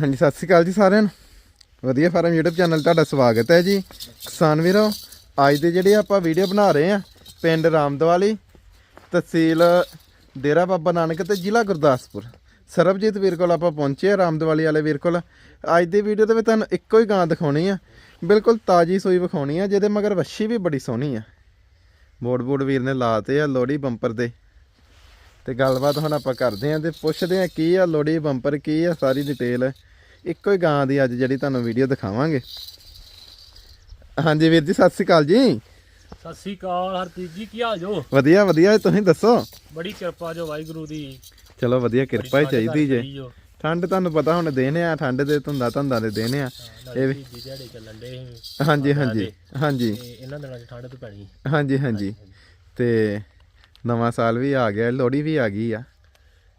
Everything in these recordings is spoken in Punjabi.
ਹਾਂਜੀ, ਸਤਿ ਸ਼੍ਰੀ ਅਕਾਲ ਜੀ ਸਾਰਿਆਂ ਨੂੰ। ਵਧੀਆ ਫਾਰਮ YouTube ਚੈਨਲ ਤੁਹਾਡਾ ਸਵਾਗਤ ਹੈ ਜੀ। ਕਿਸਾਨ ਵੀਰੋ, ਅੱਜ ਦੇ ਜਿਹੜੇ ਆਪਾਂ ਵੀਡੀਓ ਬਣਾ ਰਹੇ ਆ ਪਿੰਡ ਰਾਮਦਵਾਲੀ, ਤਹਿਸੀਲ ਡੇਰਾ ਬਾਬਾ ਨਾਨਕ ਤੇ ਜ਼ਿਲ੍ਹਾ ਗੁਰਦਾਸਪੁਰ। ਸਰਬਜੀਤ ਵੀਰ ਕੋਲ ਆਪਾਂ ਪਹੁੰਚੇ ਆ ਰਾਮਦਵਾਲੀ ਵਾਲੇ ਵੀਰ ਕੋਲ। ਅੱਜ ਦੀ ਵੀਡੀਓ ਦੇ ਵਿੱਚ ਤੁਹਾਨੂੰ ਇੱਕੋ ਹੀ ਗਾਂ ਦਿਖਾਉਣੀ ਆ। ਬਿਲਕੁਲ ਤਾਜੀ ਸੂਈ ਵਿਖਾਉਣੀ ਆ, ਜਿਹਦੇ ਮਗਰ ਵੱਛੀ ਵੀ ਬੜੀ ਸੋਹਣੀ ਆ। ਬੋਰਡ ਬੋਰਡ ਵੀਰ ਨੇ ਲਾਤੇ ਆ ਲੋੜੀ ਬੰਪਰ ਦੇ। ਤੇ ਗੱਲਬਾਤ ਹੁਣ ਆਪਾਂ ਕਰਦੇ ਆਂ ਤੇ ਪੁੱਛਦੇ ਆਂ ਕੀ ਆ ਲੋੜੀ ਬੰਪਰ, ਕੀ ਆ ਸਾਰੀ ਡਿਟੇਲ ਇੱਕੋ ਹੀ ਗਾਂ ਦੀ ਅੱਜ ਜਿਹੜੀ ਤੁਹਾਨੂੰ ਵੀਡੀਓ ਦਿਖਾਵਾਂਗੇ। ਹਾਂਜੀ ਵੀਰ ਜੀ ਸਤਿ ਸ਼੍ਰੀ ਅਕਾਲ ਜੀ। ਸਤਿ ਸ੍ਰੀ ਅਕਾਲ ਹਰਪ੍ਰੀਤ ਜੀ ਕੀ ਹਾਲ ਜੋ? ਵਧੀਆ ਵਧੀਆ ਤੁਸੀਂ ਦੱਸੋ? ਬੜੀ ਕਿਰਪਾ ਜੋ ਵਾਹਿਗੁਰੂ ਦੀ। ਚਲੋ ਵਧੀਆ ਕਿਰਪਾ ਹੀ ਚਾਹੀਦੀ ਜੇ। ਠੰਡ ਤੁਹਾਨੂੰ ਪਤਾ ਹੁਣ ਦੇਣੇ ਆ ਠੰਡ ਦੇ ਧੁੰਦਾ ਧੰਦਾ ਦੇ ਦੇਣੇ ਆ। ਇਹ ਵੀ- ਚੱਲਣ ਦੇ ਹਾਂਜੀ ਹਾਂਜੀ ਹਾਂਜੀ। ਇਹਨਾਂ ਦਿਨਾਂ 'ਚ ਠੰਡ ਤੋਂ ਪੈਣੀ। ਹਾਂਜੀ ਹਾਂਜੀ। ਤੇ ਨਵਾਂ ਸਾਲ ਵੀ ਆ ਗਿਆ ਲੋਹੜੀ ਵੀ ਆ ਗਈ ਆ।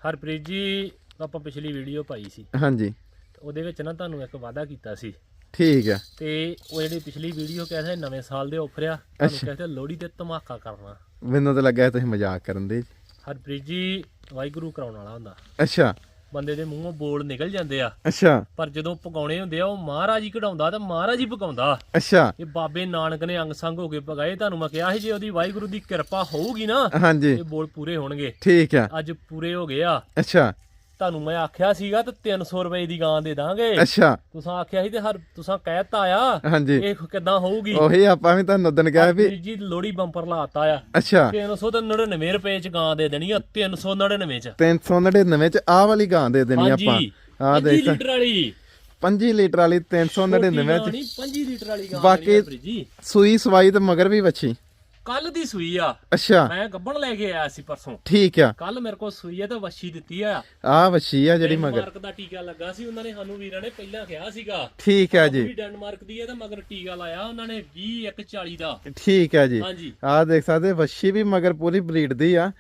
ਹਰਪ੍ਰੀਤ ਜੀ ਆਪਾਂ ਪਿਛਲੀ ਵੀਡੀਓ ਪਾਈ ਸੀ। ਹਾਂਜੀ। ਉਹਦੇ ਵਿੱਚ ਨਾ ਤੁਹਾਨੂੰ ਇੱਕ ਵਾਅਦਾ ਕੀਤਾ ਸੀ। ਠੀਕ ਆ ਤੇ ਉਹ ਜਿਹੜੀ ਪਿਛਲੀ ਵੀਡੀਓ ਕਹਿੰਦੇ ਨਵੇਂ ਸਾਲ ਦੇ ਆਫਰ ਆ ਤੁਹਾਨੂੰ ਕਹਿੰਦੇ ਲੋਹੜੀ ਤੇ ਧਮਾਕਾ ਕਰਨਾ। ਮੈਨੂੰ ਤਾਂ ਲੱਗਾ ਤੁਸੀਂ ਮਜ਼ਾਕ ਕਰਨ ਦੇ। ਹਰਪ੍ਰੀਤ ਜੀ ਵਾਹਿਗੁਰੂ ਕਰਾਉਣ ਵਾਲਾ ਹੁੰਦਾ। ਅੱਛਾ। ਬੰਦੇ ਦੇ ਮੂੰਹੋਂ ਬੋਲ ਨਿਕਲ ਜਾਂਦੇ ਆ। ਅੱਛਾ। ਪਰ ਜਦੋਂ ਪਕਾਉਣੇ ਹੁੰਦੇ ਆ ਉਹ ਮਹਾਰਾਜ ਹੀ ਕਢਾਉਂਦਾ ਤੇ ਮਹਾਰਾਜ ਹੀ ਪਕਾਉਂਦਾ। ਅੱਛਾ। ਇਹ ਬਾਬੇ ਨਾਨਕ ਨੇ ਅੰਗ ਸੰਗ ਹੋ ਕੇ ਪਗਾਏ ਤੁਹਾਨੂੰ ਮੈਂ ਕਿਹਾ ਸੀ ਜੇ ਉਹਦੀ ਵਾਹਿਗੁਰੂ ਦੀ ਕਿਰਪਾ ਹੋਊਗੀ ਨਾ ਹਾਂਜੀ। ਇਹ ਬੋਲ ਪੂਰੇ ਹੋਣਗੇ। ਠੀਕ ਆ ਅੱਜ ਪੂਰੇ ਹੋ ਗਏ ਆ। ਅੱਛਾ। ਤੁਹਾਨੂੰ ਮੈਂ ਆਖਿਆ ਸੀਗਾ ਤੇ 300 ਰੁਪਏ ਦੀ ਗਾਂ ਦੇ ਦਾਂਗੇ। ਅੱਛਾ। ਤੁਸੀਂ ਆਖਿਆ ਸੀ ਤੇ ਹਰ ਤੁਸੀਂ ਕਹਿਤਾ ਆ। ਹਾਂਜੀ। ਇਹ ਕਿਦਾਂ ਹੋਊਗੀ? ਉਹੀ ਆਪਾਂ ਵੀ ਤੁਹਾਨੂੰ ਉਦੋਂ ਕਿਹਾ ਵੀ ਜੀ ਲੋੜੀ ਬੰਪਰ ਲਾਤਾ ਆ। ਅੱਛਾ। 399 ਰੁਪਏ ਚ ਗਾਂ ਦੇ ਦੇਣੀ ਆ 399 ਚ। 399 ਚ ਆਹ ਵਾਲੀ ਗਾਂ ਦੇ ਦੇਣੀ ਆਪਾਂ। ਆਹ 5 ਦੇਖ। ਲੀਟਰ ਵਾਲੀ। 5 ਲੀਟਰ ਵਾਲੀ 399 ਚ। ਨਹੀਂ 5 ਲੀਟਰ ਵਾਲੀ ਗਾਂ ਬਾਕੀ- ਸੂਈ ਸਵਾਈ ਤੇ ਮਗਰ ਵੀ ਵੱਛੀ। ਕੱਲ ਦੀ ਸੂਈ ਆ। ਅੱਛਾ। ਮੈਂ ਗੱਬਣ ਲੈ ਕੇ ਆਇਆ ਸੀ ਪਰਸੋਂ। ਠੀਕ ਆ। ਕੱਲ ਮੇਰੇ ਕੋਲ ਸੂਈ ਆ ਤੇ ਵੱਛੀ ਦਿੱਤੀ ਆ। ਆਹ ਵੱਛੀ ਆ ਜਿਹੜੀ ਮਗਰ। ਡੈਨਮਾਰਕ ਦਾ ਟੀਕਾ ਲੱਗਾ ਸੀ ਉਹਨਾਂ ਨੇ ਸਾਨੂੰ ਵੀਰਾਂ ਨੇ ਪਹਿਲਾਂ ਕਿਹਾ ਸੀਗਾ। ਠੀਕ ਆ ਜੀ। ਵੀ ਡੈਨਮਾਰਕ ਦੀ ਹੈ ਤਾਂ ਮਗਰ ਟੀਕਾ ਲਾਇਆ ਉਹਨਾਂ ਨੇ 20 140 ਦਾ। ਠੀਕ ਆ ਜੀ। ਹਾਂਜੀ। ਆਹ ਦੇਖ ਸਕਦੇ ਵੱਛੀ ਵੀ ਮਗਰ ਪੂਰੀ ਬਰੀਡ ਦੀ ਆ।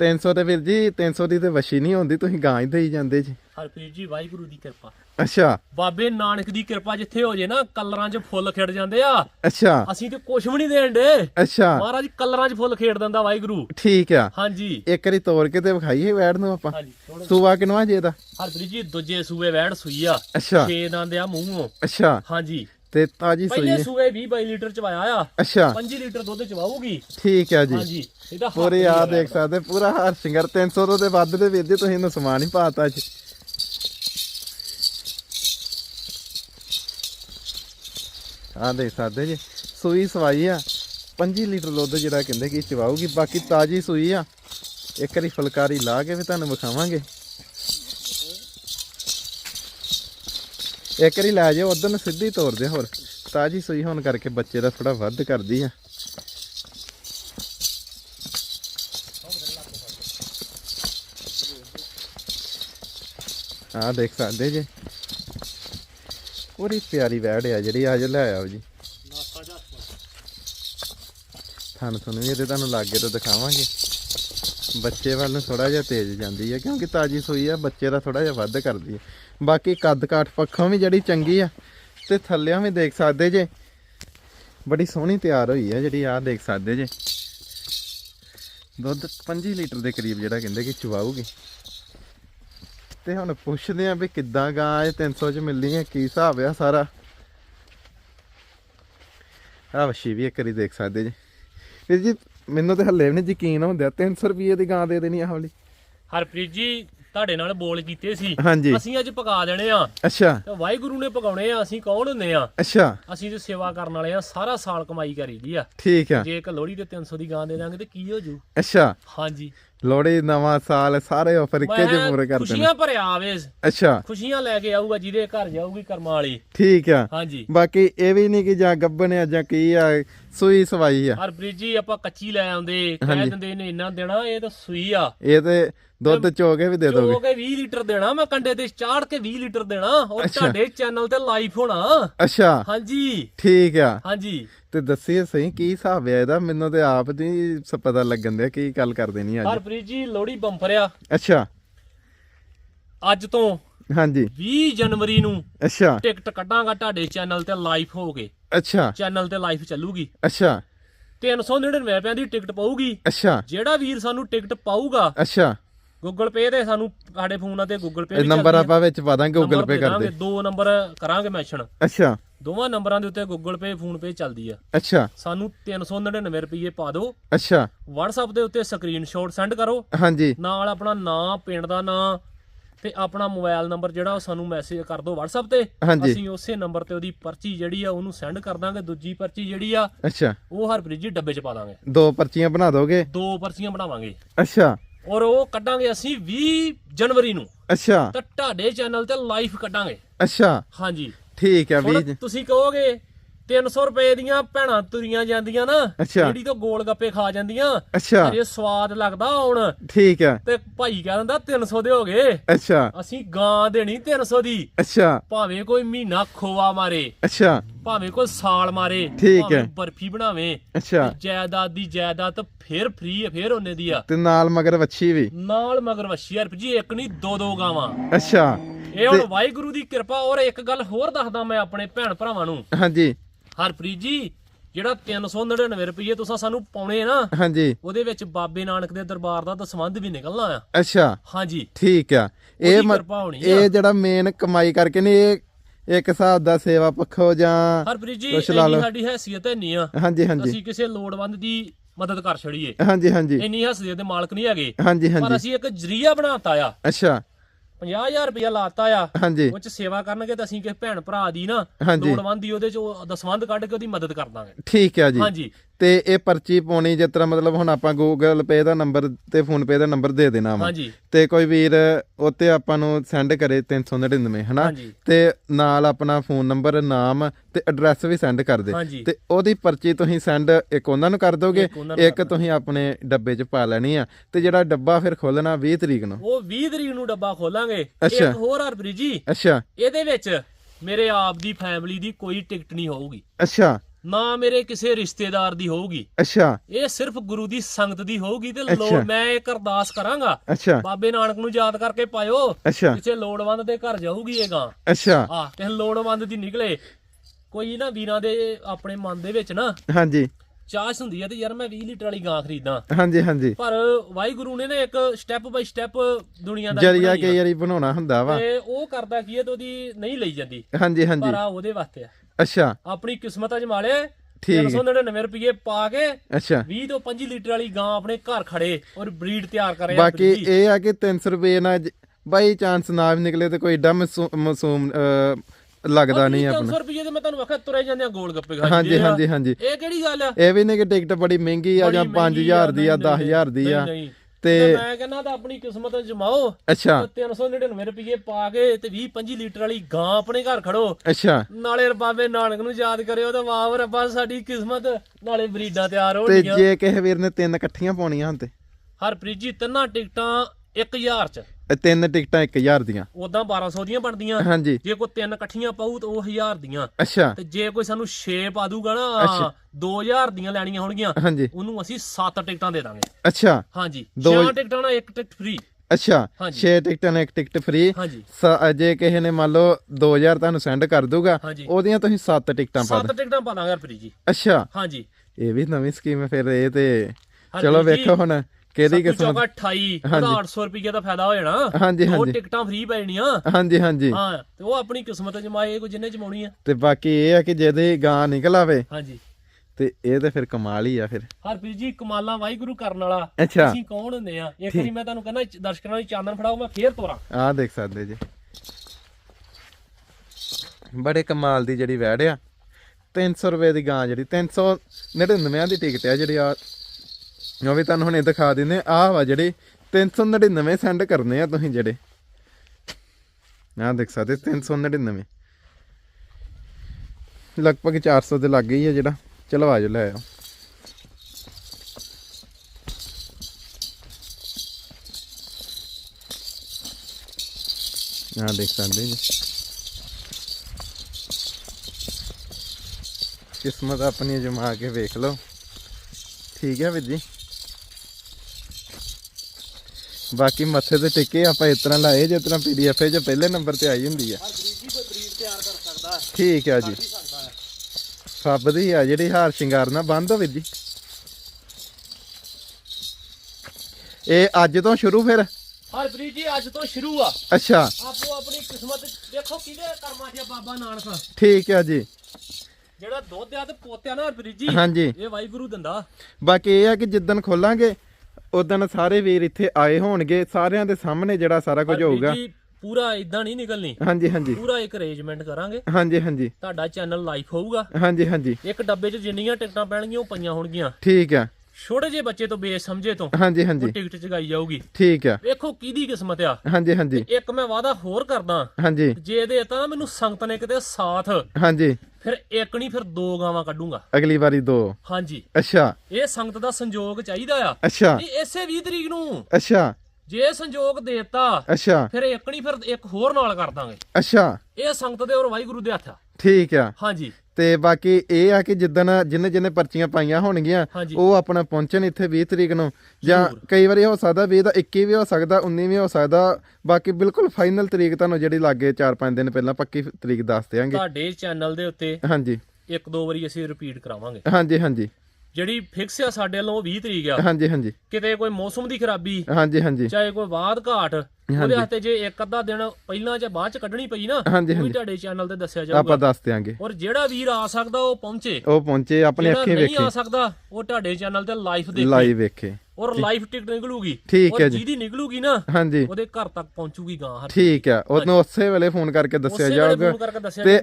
300 ਤੇ ਵੀਰ ਜੀ 300 ਦੀ ਤੇ ਵੱਛੀ ਨਹੀਂ ਹੁੰਦੀ ਤੁਸੀਂ ਗਾਂ ਹੀ ਦੇਈ ਜਾਂਦੇ ਜੀ। ਹਰਪ੍ਰੀਤ ਜੀ ਵਾਹਿਗੁਰੂ ਦੀ ਕਿਰਪਾ। ਅੱਛਾ। ਬਾਬੇ ਨਾਨਕ ਦੀ ਕਿਰਪਾ ਜਿੱਥੇ ਹੋ ਜੇ ਨਾ ਕਲਰਾਂ 'ਚ ਫੁੱਲ ਖਿੜ ਜਾਂਦੇ ਆ। ਅੱਛਾ। ਅਸੀਂ ਤੇ ਕੁਛ ਵੀ ਨਹੀਂ ਦੇਣ ਦੇ। ਅੱਛਾ। ਮਹਾਰਾਜ ਕਲਰਾਂ 'ਚ ਫੁੱਲ ਖੇਡ ਦਿੰਦਾ ਵਾਹਿਗੁਰੂ। ਠੀਕ ਆ। ਹਾਂਜੀ। ਇੱਕ ਵਾਰੀ ਤੋੜ ਕੇ ਤੇ ਵਿਖਾਈਏ ਵੈੜ ਨੂੰ ਆਪਾਂ। ਸੂਆ ਕਿਨਵਾ ਜੇ ਦਾ? ਹਰਪ੍ਰੀਤ ਜੀ ਦੂਜੇ ਸੂਏ ਵੈੜ ਸੂਈ ਆ। ਅੱਛਾ। ਛੇ ਦੰਦ ਆ ਮੂੰਹੋਂ। ਅੱਛਾ। ਹਾਂਜੀ। ਤੇ ਤਾਜੀ ਸੂਈ ਪਹਿਲੇ ਹੈ। ਸੂਏ 20 22 ਲੀਟਰ ਚਵਾਇਆ ਆ। ਅੱਛਾ। 5 ਲੀਟਰ ਦੁੱਧ ਚਵਾਉਗੀ ਠੀਕ ਆ ਜੀ। ਹਾਂਜੀ ਇਹਦਾ ਪੂਰੇ ਆ ਦੇਖ ਸਕਦੇ ਪੂਰਾ ਹਾਰ ਸਿੰਗਰ 300 ਤੋਂ ਦੇ ਵੱਧ ਦੇ ਜੀ ਤੁਸੀਂ ਇਹਨੂੰ ਸਮਾਨ ਹੀ ਪਾਤਾ ਜੀ। ਆ ਦੇਖ ਸਕਦੇ ਜੀ ਸੂਈ ਸਵਾਈ ਆ। 5 ਲੀਟਰ ਦੁੱਧ ਜਿਹੜਾ ਕਹਿੰਦੇ ਕਿ ਚਵਾਉਗੀ ਬਾਕੀ ਤਾਜੀ ਸੂਈ ਆ। ਇੱਕ ਵਾਰੀ ਫੁਲਕਾਰੀ ਲਾ ਕੇ ਵੀ ਤੁਹਾਨੂੰ ਵਿਖਾਵਾਂਗੇ। ਇੱਕ ਵਾਰੀ ਲੈ ਜਾਓ, ਉਧਰ ਨੂੰ ਸਿੱਧੀ ਤੋਰ ਦੇ ਹੋਰ। ਤਾਜੀ ਸੂਈ ਹੋਣ ਕਰਕੇ ਬੱਚੇ ਦਾ ਥੋੜਾ ਵੱਧ ਕਰਦੀ ਆ। ਆ ਦੇਖ ਸਕਦੇ ਜੀ। ਪੂਰੀ ਪਿਆਰੀ ਵੈੜ ਆ ਜਿਹੜੀ ਅੱਜ ਲੈ ਆਓ ਜੀ। ਤੁਹਾਨੂੰ ਤੁਹਾਨੂੰ ਵੀ ਇਹਦੇ ਤੁਹਾਨੂੰ ਲਾਗੇ ਤੋਂ ਦਿਖਾਵਾਂਗੇ। ਬੱਚੇ ਵੱਲ ਨੂੰ ਥੋੜਾ ਜਿਹਾ ਤੇਜ਼ ਜਾਂਦੀ ਹੈ ਕਿਉਂਕਿ ਤਾਜੀ ਸੂਈ ਆ, ਬੱਚੇ ਦਾ ਥੋੜਾ ਜਿਹਾ ਵੱਧ ਕਰਦੀ ਹੈ ਬਾਕੀ ਕੱਦ ਕਾਠ ਪੱਖੋਂ ਵੀ ਜਿਹੜੀ ਚੰਗੀ ਆ, ਤੇ ਥੱਲਿਆਂ ਵੀ ਦੇਖ ਸਕਦੇ ਜੇ। ਬੜੀ ਸੋਹਣੀ ਤਿਆਰ ਹੋਈ ਆ ਜਿਹੜੀ ਆ ਦੇਖ ਸਕਦੇ ਜੇ। ਦੁੱਧ 5 ਲੀਟਰ ਦੇ ਕਰੀਬ ਜਿਹੜਾ ਕਹਿੰਦੇ ਕਿ ਚਵਾਊਗੀ। ਤੇ ਹੁਣ ਪੁੱਛਦੇ ਆ ਵੀ ਕਿੱਦਾਂ ਗਾਂ ਇਹ 300 ਚ ਮਿਲਣੀ ਹੈ ਕੀ ਹਿਸਾਬ ਆ ਸਾਰਾ? ਆ ਵਸ਼ੀ ਵੀ ਇੱਕ ਵਾਰੀ ਦੇਖ ਸਕਦੇ ਜੀ। ਵੀਰ ਜੀ, ਮੈਨੂੰ ਤੇ ਹੱਲੇ ਵੀ ਨਹੀਂ ਯਕੀਨ ਹੁੰਦਿਆ 300 ਰੁਪਏ ਦੀ ਗਾਂ ਦੇ ਦੇਣੀ ਆ ਹੌਲੀ। ਹਰਪ੍ਰੀਤ ਜੀ ਤੁਹਾਡੇ ਨਾਲ ਬੋਲ ਕੀਤੇ ਸੀ। ਹਾਂਜੀ। ਅਸੀਂ ਅੱਜ ਪਕਾ ਦੇਣੇ ਆ। ਅੱਛਾ। ਤੇ ਵਾਹਿਗੁਰੂ ਨੇ ਪਕਾਉਣੇ ਆ ਅਸੀਂ ਕੌਣ ਹੁੰਨੇ ਆ? ਅੱਛਾ। ਅਸੀਂ ਤੇ ਸੇਵਾ ਕਰਨ ਵਾਲੇ ਆ ਸਾਰਾ ਸਾਲ ਕਮਾਈ ਕਰੀਦੀ ਆ। ਠੀਕ ਆ। ਜੇ ਇੱਕ ਲੋਹੜੀ ਤੇ 300 ਦੀ ਗਾਂ ਦੇ ਦਾਂਗੇ ਤੇ ਕੀ ਹੋ ਜੂ? ਅੱਛਾ। ਹਾਂਜੀ। ਲੋਹੜੀ ਨਵਾਂ ਸਾਲ ਸਾਰੇ ਆਫਰ ਇੱਕੇ ਜਿਹੇ ਪੂਰੇ ਕਰਦੇ ਨੇ। ਖੁਸ਼ੀਆਂ ਭਰਿਆ ਆਵੇ। ਅੱਛਾ। ਖੁਸ਼ੀਆਂ ਲੈ ਕੇ ਆਊਗਾ ਜਿਹਦੇ ਘਰ ਜਾਊਗੀ ਕਰਮਾਂ ਵਾਲੀ ਠੀਕ ਆ। ਹਾਂਜੀ। ਬਾਕੀ ਇਹ ਵੀ ਨਹੀਂ ਕਿ ਜਾਂ ਗੱਬਨ ਆ ਜਾਂ ਕੀ ਆ ਸੂਈ ਸਵਾਈ ਆ। ਹਰਪ੍ਰੀਤ ਜੀ ਆਪਾਂ ਕੱਚੀ ਲੈ ਆਉਂਦੇ ਕਹਿ ਦਿੰਦੇ ਇਹਨੇ ਇੰਨਾ ਦੇਣਾ ਇਹ ਤਾਂ ਸੂਈ ਆ। ਇਹ ਤੇ ਦੁੱਧ ਚੋ ਕੇ ਵੀ ਦੇ ਦੋਗੇ। ਚੋ ਕੇ 20 ਲੀਟਰ ਦੇਣਾ ਮੈਂ ਕੰਡੇ ਤੇ ਚਾੜ ਕੇ 20 ਲੀਟਰ ਦੇਣਾ ਔਰ ਤੁਹਾਡੇ ਚੈਨਲ ਤੇ ਲਾਈਵ ਹੋਣਾ। ਅੱਛਾ। ਹਾਂਜੀ। ਠੀਕ ਆ। ਹਾਂਜੀ। ਤੇ ਦੱਸੀਏ ਸਹੀ ਕੀ ਹਿਸਾਬ ਆ ਇਹਦਾ? ਮੈਨੂੰ ਤੇ ਆਪ ਨਹੀਂ ਪਤਾ ਲੱਗਣ ਦਿਆ ਕੀ ਗੱਲ ਕਰ ਦੇਣੀ ਅੱਜ। ਹਰਪ੍ਰੀਤ ਜੀ ਲੋਹੜੀ ਬੰਪਰ ਆ ਅੱਛਾ। ਅੱਜ ਤੋਂ ਹਾਂਜੀ। 20 ਜਨਵਰੀ ਨੂੰ ਅੱਛਾ। ਟਿਕਟ ਕੱਢਾਂਗਾ ਤੁਹਾਡੇ ਚੈਨਲ ਤੇ ਲਾਈਵ ਹੋ ਕੇ। ਅੱਛਾ। ਚੈਨਲ ਤੇ ਲਾਈਵ ਚੱਲੂਗੀ। ਅੱਛਾ। 399 ਰੁਪਏ ਦੀ ਟਿਕਟ ਪਊਗੀ। ਅੱਛਾ। ਜਿਹੜਾ ਵੀਰ ਸਾਨੂੰ ਟਿਕਟ ਪਾਊਗਾ ਅੱਛਾ। ਗੂਗਲ ਪੇ ਤੇ ਸਾਨੂੰ ਸਾਡੇ ਫੋਨਾਂ ਤੇ ਗੂਗਲ ਪੇ ਇਹ ਨੰਬਰ ਆਪਾਂ ਵਿੱਚ ਪਾ ਦਾਂਗੇ ਗੂਗਲ ਪੇ ਕਰ ਦੇ ਦੋ ਨੰਬਰ ਕਰਾਂਗੇ ਮੈਂਸ਼ਨ। ਅੱਛਾ। ਦੋਵਾਂ ਨੰਬਰਾਂ ਦੇ ਉੱਤੇ ਗੂਗਲ ਪੇ ਫੋਨ ਪੇ ਚੱਲਦੀ ਆ। ਅੱਛਾ। ਸਾਨੂੰ 399 ਰੁਪਏ ਪਾ ਦਿਓ। ਅੱਛਾ। WhatsApp ਦੇ ਉੱਤੇ ਸਕਰੀਨਸ਼ਾਟ ਸੈਂਡ ਕਰੋ। ਹਾਂਜੀ। ਨਾਲ ਆਪਣਾ ਨਾਂ ਪਿੰਡ ਦਾ ਨਾਂ ਤੇ ਆਪਣਾ ਮੋਬਾਈਲ ਨੰਬਰ ਜਿਹੜਾ ਉਹ ਸਾਨੂੰ ਮੈਸੇਜ ਕਰ ਦਿਓ WhatsApp ਤੇ। ਅਸੀਂ ਉਸੇ ਨੰਬਰ ਤੇ ਉਹਦੀ ਪਰਚੀ ਜਿਹੜੀ ਆ ਉਹਨੂੰ ਸੈਂਡ ਕਰ ਦਾਂਗੇ। ਦੂਜੀ ਪਰਚੀ ਜਿਹੜੀ ਆ ਅੱਛਾ। ਉਹ ਹਰਪ੍ਰੀਤ ਜੀ ਡੱਬੇ 'ਚ ਪਾ ਦਾਂਗੇ। ਦੋ ਪਰਚੀਆਂ ਬਣਾ ਦੋਗੇ? ਦੋ ਪਰਚੀਆਂ ਬਣਾਵਾਂਗੇ। ਅੱਛਾ। ਔਰ ਉਹ ਕੱਢਾਂਗੇ ਅਸੀਂ 20 ਜਨਵਰੀ ਨੂੰ। ਅੱਛਾ। ਤਾਂ ਤੁਹਾਡੇ ਚੈਨਲ ਤੇ ਲਾਈਵ ਕੱਢਾਂਗੇ। ਅੱਛਾ। ਹਾਂਜੀ। ਠੀਕ ਹੈ ਹੁਣ ਵੀ ਤੁਸੀਂ ਕਹੋਗੇ 300 ਰੁਪਏ ਦੀਆਂ ਭੈਣਾਂ ਤੁਰੀਆਂ ਜਾਂਦੀਆਂ ਨਾ ਅੱਛਾ। ਜਿਹੜੀ ਤੋਂ ਗੋਲ ਗੱਪੇ ਖਾ ਜਾਂਦੀਆਂ। ਅੱਛਾ। ਇਹ ਸਵਾਦ ਲੱਗਦਾ ਹੁਣ ਠੀਕ ਹੈ ਤੇ ਭਾਈ ਕਹਿ ਦਿੰਦਾ 300 ਦੇ ਹੋ ਗਏ। ਅੱਛਾ। ਅਸੀਂ ਗਾਂ ਦੇਣੀ 300 ਦੀ। ਅੱਛਾ। ਭਾਵੇਂ ਕੋਈ ਮਹੀਨਾ ਖੋਵਾ ਮਾਰੇ। ਅੱਛਾ। ਭਾਵੇਂ ਕੋਈ ਸਾਲ ਮਾਰੇ। ਠੀਕ ਭਾਵੇਂ ਹੈ। ਬਰਫੀ ਬਣਾਵੇ। ਅੱਛਾ। ਜਾਇਦਾਦ ਦੀ ਜਾਇਦਾਦ ਫੇਰ ਫ੍ਰੀ ਹੈ ਫੇਰ ਉਹਨੇ ਦੀ ਆ। ਤੇ ਨਾਲ ਮਗਰ ਵੱਛੀ ਵੀ। ਨਾਲ ਮਗਰ ਵਸ਼ੀ ਹਰਪ ਜੀ ਇੱਕ ਨਹੀਂ ਦੋ ਦੋ ਗਾਵਾਂ। ਅੱਛਾ। ਇਹ ਹੁਣ ਵਾਹਿਗੁਰੂ ਦੀ ਕਿਰਪਾ ਔਰ ਇੱਕ ਗੱਲ ਹੋਰ ਦੱਸਦਾ ਮੈਂ ਆਪਣੇ ਭੈਣ ਭਰਾਵਾਂ ਨੂੰ। ਹਾਂਜੀ। ਹਰਪ੍ਰੀਤ ਜੀ ਜਿਹੜਾ 399 ਰੁਪਏ ਤੁਸੀਂ ਸਾਨੂੰ ਪਾਉਣੇ ਨਾ ਹਾਂਜੀ। ਉਹਦੇ ਵਿੱਚ ਬਾਬੇ ਨਾਨਕ ਦੇ ਦਰਬਾਰ ਦਾ ਦਸਵੰਧ ਵੀ ਨਿਕਲਣਾ ਆ। ਅੱਛਾ। ਹਾਂਜੀ। ਠੀਕ ਆ। ਇਹ ਇਹ ਜਿਹੜਾ ਮੇਨ ਕਮਾਈ ਕਰਕੇ ਨੇ ਇਹ ਇੱਕ ਹਿਸਾਬ ਦਾ ਸੇਵਾ ਪੱਖੋਂ ਜਾਂ ਹਰਪ੍ਰੀਤ ਜੀ। ਸਾਡੀ ਹੈਸੀਅਤ ਹੈ ਨਹੀਂ ਆ। ਹਾਂਜੀ ਹਾਂਜੀ। ਅਸੀਂ ਕਿਸੇ ਲੋੜਵੰਦ ਦੀ ਮਦਦ ਕਰ ਛੜੀਏ। ਹਾਂਜੀ ਹਾਂਜੀ। ਇੰਨੀ ਹੈਸੀਅਤ ਦੇ ਮਾਲਕ ਨਹੀਂ ਹੈਗੇ। ਹਾਂਜੀ ਪਰ ਹਾਂਜੀ ਅਸੀਂ ਇੱਕ ਜਰੀਆ ਬਣਾਤਾ ਆ। ਅੱਛਾ। 50000 ਰੁਪਇਆ ਲਾਤਾ ਆ ਹਾਂਜੀ। ਉਹ ਚ ਸੇਵਾ ਕਰਨਗੇ ਤਾਂ ਅਸੀਂ ਕਿਸੇ ਭੈਣ ਭਰਾ ਦੀ ਨਾ ਹਾਂਜੀ। ਲੋੜਵੰਦ ਦੀ ਉਹਦੇ ਚ ਉਹ ਦਸਵੰਧ ਕੱਢ ਕੇ ਉਹਦੀ ਮਦਦ ਕਰ ਦਾਂਗੇ। ਠੀਕ ਹੈ ਜੀ। ਹਾਂਜੀ। ਤੇ ਇਹ ਪਰਚੀ ਪਾਉਣੀ ਜਿਸ ਤਰ੍ਹਾਂ ਮਤਲਬ ਹੁਣ ਆਪਾਂ ਗੂਗਲ ਪੇ ਦਾ ਨੰਬਰ ਤੇ ਫੋਨ ਪੇ ਦਾ ਨੰਬਰ ਦੇ ਦੇਣਾ ਵਾ। ਹਾਂਜੀ। ਤੇ ਕੋਈ ਵੀਰ ਉੱਤੇ ਆਪਾਂ ਨੂੰ ਸੈਂਡ ਕਰੇ 399 ਹਨਾ? ਤੇ ਨਾਲ ਆਪਣਾ ਫੋਨ ਨੰਬਰ ਨਾਮ ਤੇ ਐਡਰੈਸ ਵੀ ਸੈਂਡ ਕਰ ਦੇ। ਤੇ ਉਹਦੀ ਪਰਚੀ ਤੁਸੀਂ ਸੈਂਡ ਇੱਕ ਉਹਨਾਂ ਨੂੰ ਕਰ ਦੋਗੇ ਇੱਕ ਤੁਸੀਂ ਆਪਣੇ ਡੱਬੇ 'ਚ ਪਾ ਲੈਣੀ ਆ। ਤੇ ਜਿਹੜਾ ਡੱਬਾ ਫਿਰ ਖੋਲਣਾ 20 ਤਰੀਕ ਨੂੰ। ਉਹ 20 ਤਰੀਕ ਨੂੰ ਡੱਬਾ ਖੋਲਾਂਗੇ। ਇੱਕ ਹੋਰ ਹਰਪ੍ਰੀਤ ਜੀ ਅੱਛਾ। ਇਹਦੇ ਵਿੱਚ ਮੇਰੇ ਆਪ ਦੀ ਫੈਮਿਲੀ ਦੀ ਕੋਈ ਟਿਕਟ ਨਹੀਂ ਹੋਊਗੀ। ਅੱਛਾ। ਨਾ ਮੇਰੇ ਕਿਸੇ ਰਿਸ਼ਤੇਦਾਰ ਦੀ ਹੋਊਗੀ। ਅੱਛਾ। ਇਹ ਸਿਰਫ ਗੁਰੂ ਦੀ ਸੰਗਤ ਦੀ ਹੋਊਗੀ ਤੇ ਅੱਛਾ। ਲੋੜ ਮੈਂ ਇੱਕ ਅਰਦਾਸ ਕਰਾਂਗਾ। ਅੱਛਾ। ਬਾਬੇ ਨਾਨਕ ਨੂੰ ਯਾਦ ਕਰਕੇ ਪਾਇਓ। ਅੱਛਾ। ਕਿਸੇ ਲੋੜਵੰਦ ਦੇ ਘਰ ਜਾਊਗੀ ਇਹ ਗਾਂ। ਅੱਛਾ। ਆ ਕਿਸੇ ਲੋੜਵੰਦ ਦੀ ਨਿਕਲੇ। ਕੋਈ ਨਾ ਵੀਰਾਂ ਦੇ ਆਪਣੇ ਮਨ ਦੇ ਵਿੱਚ ਨਾ ਹਾਂਜੀ। ਚਾਹਸ ਹੁੰਦੀ ਹੈ ਤੇ ਯਾਰ ਮੈਂ 20 ਲੀਟਰ ਵਾਲੀ ਗਾਂ ਖਰੀਦਾਂ। ਹਾਂਜੀ ਹਾਂਜੀ। ਪਰ ਵਾਹਿਗੁਰੂ ਨੇ ਨਾ ਇੱਕ ਸਟੈਪ ਬਾਈ ਸਟੈਪ ਦੁਨੀਆ ਦਾ ਜਰੀਆ ਕਈ ਵਾਰੀ ਬਣਾਉਣਾ ਹੁੰਦਾ ਵਾ। ਤੇ ਉਹ ਕਰਦਾ ਕੀ ਹੈ ਤੇ ਉਹਦੀ ਨਹੀਂ ਲਈ ਜਾਂਦੀ। ਹਾਂਜੀ ਹਾਂਜੀ। ਪਰ ਆ ਉਹਦੇ ਵਾਸਤੇ ਆ। ਅੱਛਾ। ਆਪਣੀ ਕਿਸਮਤ ਅਜਮਾਲੇ ਠੀਕ। 399 ਰੁਪਏ ਪਾ ਕੇ ਅੱਛਾ। 20 ਤੋਂ 25 ਲੀਟਰ ਵਾਲੀ ਗਾਂ ਆਪਣੇ ਘਰ ਖੜੇ ਔਰ ਬਰੀਡ ਤਿਆਰ ਕਰੇ ਬਾਕੀ ਇਹ ਆ ਕਿ 300 ਰੁਪਏ ਨਾਲ ਬਾਈ ਚਾਂਸ ਨਾ ਵੀ ਨਿਕਲੇ ਤੇ ਕੋਈ ਏਡਾ ਮਾਸੂ- ਮਾਸੂਮ ਲੱਗਦਾ ਨਹੀਂ ਆਪਣਾ। 300 ਰੁਪਏ ਤੇ ਮੈਂ ਤੁਹਾਨੂੰ ਆਖਿਆ ਤੁਰੇ ਜਾਂਦੇ ਆ ਗੋਲ ਗੱਪੇ ਖਾਈ ਹਾਂਜੀ। ਹਾਂਜੀ ਹਾਂਜੀ। ਇਹ ਕਿਹੜੀ ਗੱਲ ਆ? ਇਹ ਵੀ ਨਹੀਂ ਕਿ ਟਿਕਟ ਬੜੀ ਮਹਿੰਗੀ ਆ ਜਾਂ ਬੜੀ ਮਹਿੰਗੀ 5000 ਦੀ ਆ ਨਹੀਂ, ਨਹੀਂ, 10000 ਦੀ ਆ। ਤੇ ਤੇ ਮੈਂ ਕਹਿੰਦਾ ਤਾਂ ਆਪਣੀ ਕਿਸਮਤ ਜਮਾਓ। ਅੱਛਾ। 399 ਰੁਪਏ ਪਾ ਕੇ ਤੇ 20 25 ਲੀਟਰ ਵਾਲੀ ਗਾਂ ਆਪਣੇ ਘਰ ਖੜੋ। ਅੱਛਾ। ਨਾਲੇ ਬਾਬੇ ਨਾਨਕ ਨੂੰ ਯਾਦ ਕਰਿਓ ਤੇ ਵਾਹ ਰੱਬਾ ਸਾਡੀ ਕਿਸਮਤ ਨਾਲੇ ਬਰੀਡਾਂ ਤਿਆਰ ਤੇ ਹੋਣਗੀਆਂ। ਜੇ ਕਿਸੇ ਵੀਰ ਨੇ ਤਿੰਨ ਇਕੱਠੀਆਂ ਪਾਉਣੀਆਂ ਹੁਣ ਤੇ ਹਰਪ੍ਰੀਤ ਜੀ ਤਿੰਨਾਂ ਟਿਕਟਾਂ 1000 ਚ। ਇਹ ਤਿੰਨ ਟਿਕਟਾਂ 1000 ਦੀਆਂ। ਉਦਾਂ 1200 ਦੀਆਂ ਬਣਦੀਆਂ। ਹਾਂਜੀ। ਜੇ ਕੋਈ ਤਿੰਨ ਇਕੱਠੀਆਂ ਪਾਊ ਤਾਂ ਉਹ 1000 ਦੀਆਂ। ਅੱਛਾ। ਤੇ ਜੇ ਕੋਈ ਸਾਨੂੰ 6 ਪਾ ਦੂਗਾ ਨਾ 2000 ਦੀਆਂ ਲੈਣੀਆਂ ਹੋਣਗੀਆਂ ਹਾਂਜੀ। ਉਹਨੂੰ ਅਸੀਂ 7 ਟਿਕਟਾਂ ਦੇ ਦਾਂਗੇ। ਅੱਛਾ। ਹਾਂਜੀ। ਦੋ- 6 ਟਿਕਟਾਂ ਨਾਲ ਇੱਕ ਟਿਕਟ ਫ੍ਰੀ ਅੱਛਾ। ਹਾਂਜੀ। 6 ਟਿਕਟਾਂ ਨੇ ਇੱਕ ਟਿਕਟ ਫ੍ਰੀ ਹਾਂਜੀ। ਜੇ ਕਿਸੇ ਨੇ ਮੰਨ ਲਓ 2000 ਤੁਹਾਨੂੰ ਸੈਂਡ ਕਰ ਦੂਗਾ। ਉਹਦੀਆਂ ਤੁਸੀਂ 7 ਟਿਕਟਾਂ ਪਾ 7 ਟਿਕਟਾਂ ਪਾ ਦਾਂਗੇ ਹਰਪ੍ਰੀਤ ਜੀ। ਦਿਓ ਅੱਛਾ। ਹਾਂਜੀ। ਇਹ ਵੀ ਨਵੀਂ ਸਕੀਮ ਹੈ ਫਿਰ ਇਹ ਤੇ ਚਲੋ। ਵੇਖੋ ਹੁਣ। ਕਿਹਦੀ ਕਿਸਮਤ? ਚੌਕਾ 28 ਉਹਦਾ 800 ਰੁਪਏ ਦਾ ਫਾਇਦਾ ਹੋ ਜਾਣਾ। ਹਾਂਜੀ ਹਾਂਜੀ। ਟਿਕਟਾਂ ਫ੍ਰੀ ਪੈ ਜਾਣੀਆਂ ਹਾਂਜੀ ਹਾਂਜੀ। ਹਾਂ ਤੇ ਉਹ ਆਪਣੀ ਕਿਸਮਤ ਜਮਾਏ ਕੋ ਜਿੰਨੇ ਜਮਾਉਣੀ ਆ। ਤੇ ਬਾਕੀ ਇਹ ਆ ਕਿ ਜਿਹਦੇ ਗਾਂ ਨਿਕਲ ਆਵੇ ਹਾਂਜੀ। ਤੇ ਇਹ ਤੇ ਫਿਰ ਕਮਾਲ ਹੀ ਆ ਫਿਰ। ਹਰਪ੍ਰੀਤ ਜੀ ਕਮਾਲਾਂ ਵਾਹਿਗੁਰੂ ਕਰਨ ਵਾਲਾ। ਅਸੀਂ ਕੌਣ ਹੁੰਦੇ ਆ? ਇੱਕ ਵਾਰੀ ਮੈਂ ਤੁਹਾਨੂੰ ਕਹਿੰਦਾ ਦਰਸ਼ਕਾਂ ਨੂੰ ਚਾਨਣ ਫੜਾਓ ਮੈਂ ਫੇਰ ਤੋਰਾਂ। ਆਹ ਦੇਖ ਸਕਦੇ ਜੀ। ਬੜੇ ਕਮਾਲ ਦੀ ਜਿਹੜੀ ਵੈੜ ਆ। 300 ਰੁਪਏ ਦੀ ਗਾਂ ਜਿਹੜੀ 399 ਦੀ ਟਿਕਟ ਆ ਜਿਹੜੀ ਆ ਉਹ ਵੀ ਤੁਹਾਨੂੰ ਹੁਣੇ ਦਿਖਾ ਦਿੰਦੇ ਆਹ ਵਾ ਜਿਹੜੀ 399 ਸੈਂਡ ਕਰਨੇ ਆ ਤੁਸੀਂ ਜਿਹੜੇ। ਆਹ ਦੇਖ ਸਕਦੇ 399 ਲਗਭਗ 400 ਦੇ ਲੱਗ ਗਈ ਹੈ ਜਿਹੜਾ। ਚਲੋ ਆਜੋ ਲੈ ਆਓ। ਆਹ ਦੇਖ ਸਕਦੇ ਜੀ। ਕਿਸਮਤ ਆਪਣੀ ਜਮਾ ਕੇ ਵੇਖ ਲਓ। ਠੀਕ ਹੈ ਵੀਰ ਜੀ। ਬਾਕੀ ਮੱਥੇ ਤੇ ਟਿੱਕੇ ਆਪਾਂ ਇਸ ਤਰ੍ਹਾਂ ਲਾਏ ਜਿਸ ਤਰ੍ਹਾਂ ਪੀਡੀਐਫ 'ਚ ਪਹਿਲੇ ਨੰਬਰ ਤੇ ਆਈ ਹੁੰਦੀ ਆ। ਹਰਪ੍ਰੀਤ ਜੀ ਕੋਈ ਬਰੀਡ ਤਿਆਰ ਕਰ ਸਕਦਾ ਠੀਕ ਹੈ ਜੀ। ਸਕਦਾ ਹੈ। ਫੱਬ ਦੀ ਆ ਜਿਹੜੀ ਹਾਰ ਸ਼ਿੰਗਾਰ ਨਾਲ ਬੰਦ ਹੋ ਵੀਰ ਜੀ। ਇਹ ਅੱਜ ਤੋਂ ਸ਼ੁਰੂ ਫਿਰ? ਹਰਪ੍ਰੀਤ ਜੀ ਅੱਜ ਤੋਂ ਸ਼ੁਰੂ ਆ। ਅੱਛਾ। ਆਪੋ ਆਪਣੀ ਕਿਸਮਤ ਦੇਖੋ ਕਿਹਦੇ ਕਰਮਾਂ 'ਚ ਆ ਬਾਬਾ ਨਾਨਕ। ਠੀਕ ਆ ਜੀ। ਜਿਹੜਾ ਦੁੱਧ ਆ ਤੇ ਪੋਤਿਆ ਨਾ ਹਰਪ੍ਰੀਤ ਜੀ ਹਾਂਜੀ। ਇਹ ਵਾਹਿਗੁਰੂ ਦਿੰਦਾ। ਬਾਕੀ ਇਹ ਆ ਕਿ ਜਿੱਦਣ ਖੋਲਾਂਗੇ ਉਦੋਂ ਸਾਰੇ ਵੀਰ ਇੱਥੇ ਆਏ ਹੋਣਗੇ ਸਾਰਿਆਂ ਦੇ ਸਾਹਮਣੇ ਜਿਹੜਾ ਸਾਰਾ ਕੁਝ ਹੋਊਗਾ। ਜੀ, ਪੂਰਾ ਇਦਾਂ ਨਹੀਂ ਨਿਕਲਣੀ। ਹਾਂਜੀ ਹਾਂਜੀ। ਪੂਰਾ ਇੱਕ ਅਰੇਂਜਮੈਂਟ ਕਰਾਂਗੇ। ਹਾਂਜੀ ਹਾਂਜੀ। ਤੁਹਾਡਾ ਚੈਨਲ ਲਾਈਵ ਹੋਊਗਾ। ਹਾਂਜੀ ਹਾਂਜੀ। ਇੱਕ ਡੱਬੇ 'ਚ ਜਿੰਨੀਆਂ ਟਿਕਟਾਂ ਪੈਣਗੀਆਂ ਉਹ ਪਈਆਂ ਹੋਣਗੀਆਂ। ਠੀਕ ਆ ਛੋਟੇ ਜਿਹੇ ਬੱਚੇ ਤੋਂ ਬੇਸ ਸਮਝੇ ਤੋਂ ਹਾਂਜੀ ਹਾਂਜੀ। ਟਿਕਟ ਚਗਾਈ ਜਾਊਗੀ। ਠੀਕ ਆ। ਵੇਖੋ ਕਿਹਦੀ ਕਿਸਮਤ ਆ। ਹਾਂਜੀ ਹਾਂਜੀ। ਇੱਕ ਮੈਂ ਵਾਦਾ ਹੋਰ ਕਰਦਾ। ਹਾਂਜੀ। ਜੇ ਦੇ ਤਾਂ ਮੈਨੂੰ ਸੰਗਤ ਨੇ ਕਿਤੇ ਸਾਥ ਹਾਂਜੀ। ਫਿਰ ਇੱਕ ਨਹੀਂ ਫਿਰ ਦੋ ਗਾਵਾਂ ਕੱਢੂੰਗਾ। ਅਗਲੀ ਵਾਰੀ ਦੋ। ਹਾਂਜੀ। ਅੱਛਾ। ਇਹ ਸੰਗਤ ਦਾ ਸੰਜੋਗ ਚਾਹੀਦਾ ਆ। ਅੱਛਾ। ਇਹ ਇਸੇ 20 ਤਰੀਕ ਨੂੰ। ਅੱਛਾ। ਜੇ ਸੰਜੋਗ ਦੇਤਾ ਅੱਛਾ। ਫਿਰ ਇੱਕ ਨਹੀਂ ਫਿਰ ਇੱਕ ਹੋਰ ਨਾਲ ਕਰ ਦਾਂਗੇ। ਅੱਛਾ। ਇਹ ਸੰਗਤ ਦੇ ਔਰ ਵਾਹਿਗੁਰੂ ਦੇ ਹੱਥ ਆ। ਠੀਕ ਆ। ਹਾਂਜੀ। ਤੇ ਬਾਕੀ ਇਹ ਆ ਕਿ ਜਿੱਦਣ ਜਿੰਨੇ ਜਿੰਨੇ ਪਰਚੀਆਂ ਪਾਈਆਂ ਹੋਣਗੀਆਂ। ਉਹ ਆਪਣਾ ਪਹੁੰਚਣ ਇੱਥੇ 20 ਤਰੀਕ ਨੂੰ। ਜਾਂ। ਕਈ ਵਾਰੀ ਹੋ ਸਕਦਾ 20 ਦਾ 21 ਵੀ ਹੋ ਸਕਦਾ 19 ਵੀ ਹੋ ਸਕਦਾ। ਬਾਕੀ ਬਿਲਕੁਲ ਫਾਈਨਲ ਤਰੀਕ ਤੁਹਾਨੂੰ ਜਿਹੜੀ ਲੱਗੇ 4-5 ਦਿਨ ਪਹਿਲਾਂ ਪੱਕੀ ਤਰੀਕ ਦੱਸ ਦਿਆਂਗੇ। ਤੁਹਾਡੇ ਚੈਨਲ ਦੇ ਉੱਤੇ ਹਾਂਜੀ। ਇੱਕ ਦੋ ਵਾਰੀ ਅਸੀਂ ਰਿਪੀਟ ਕਰਾਵਾਂਗੇ। ਹਾਂਜੀ ਹਾਂਜੀ। ਜਿਹੜੀ ਫਿਕਸ ਆ ਸਾਡੇ ਵੱਲੋਂ ਉਹ 20 ਤਰੀਕ ਆ। ਹਾਂਜੀ ਹਾਂਜੀ। ਕਿਤੇ ਕੋਈ ਮੌਸਮ ਦੀ ਖਰਾਬੀ ਹਾਂਜੀ ਹਾਂਜੀ। ਚਾਹੇ ਕੋਈ ਬਾਦ ਘਾਟ ਉਹਦੇ ਹੱਥੇ ਜੇ ਇੱਕ ਅੱਧਾ ਦਿਨ ਪਹਿਲਾਂ ਜਾਂ ਬਾਅਦ ਚ ਕੱਢਣੀ ਪਈ ਨਾ ਉਹ। ਤੁਹਾਡੇ ਚੈਨਲ ਤੇ ਦੱਸਿਆ ਜਾਊਗਾ। ਆਪਾਂ ਦੱਸ ਦਿਆਂਗੇ। ਔਰ ਜਿਹੜਾ ਵੀਰ ਆ ਸਕਦਾ ਉਹ ਪਹੁੰਚੇ। ਉਹ ਪਹੁੰਚੇ ਆਪਣੇ ਜਿਹੜਾ ਅੱਖੀਂ ਨਹੀਂ ਆ ਵੇਖੇ। ਸਕਦਾ ਉਹ ਤੁਹਾਡੇ ਚੈਨਲ ਤੇ ਲਾਈਵ ਦੇਖੇ। ਲਾਈਵ ਵੇਖੇ। ਔਰ ਲਾਈਵ ਟਿਕਟ ਨਿਕਲੂਗੀ। ਠੀਕ ਹੈ ਜੀ। ਜਿਹਦੀ ਨਿਕਲੂਗੀ ਨਾ ਹਾਂਜੀ। ਉਹਦੇ ਘਰ ਤੱਕ ਪਹੁੰਚੂਗੀ ਗਾਂ ਹਰ ਠੀਕ ਆ ਉਹਨੂੰ ਉਸੇ ਵੇਲੇ ਫੋਨ ਕਰਕੇ ਦੱਸਿਆ ਜਾਊਗਾ। ਤੇ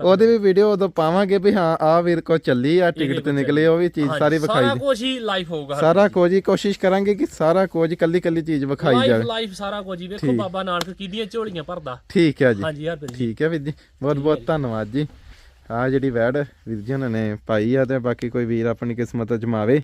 ਉਹਦੇ ਵੀ ਵੀਡੀਓ ਉਦੋਂ ਪਾਵਾਂਗੇ ਵੀ ਹਾਂ ਆ ਵੀਰ ਕੋ ਚੱਲੀ ਆ ਟਿਕਟ ਤੇ ਨਿਕਲੇ ਉਹ ਵੀ ਚੀਜ਼ ਸਾਰੀ ਵਿਖਾਈ ਸਾਰਾ ਕੁਝ ਹੀ ਲਾਈਵ ਹੋਊਗਾ ਸਾਰਾ ਕੁਝ ਹੀ ਕੋਸ਼ਿਸ਼ ਕਰਾਂਗੇ ਕਿ ਸਾਰਾ ਕੁਝ ਕੱਲੀ ਕੱਲੀ ਚੀਜ਼ ਵਿਖਾਈ ਜਾਵੇ। ਲਾਈਵ ਸਾਰਾ ਕੁਝ ਹੀ। ਵੇਖੋ ਬਾਬਾ ਨਾਨਕ ਕਿਹਦੀਆਂ ਝੋਲੀਆਂ ਭਰਦਾ। ਠੀਕ ਹੈ ਜੀ। ਹਾਂਜੀ ਹਰਪ੍ਰੀਤ ਠੀਕ ਹੈ ਵੀਰ ਜੀ। ਬਹੁਤ ਬਹੁਤ ਧੰਨਵਾਦ ਜੀ। ਆ ਜਿਹੜੀ ਵੈੜ ਵੀਰ ਜੀ ਉਹਨਾਂ ਨੇ ਪਾਈ ਆ ਤੇ ਬਾਕੀ ਕੋਈ ਵੀਰ ਆਪਣੀ ਕਿਸਮਤ ਅਜਮਾਵੇ।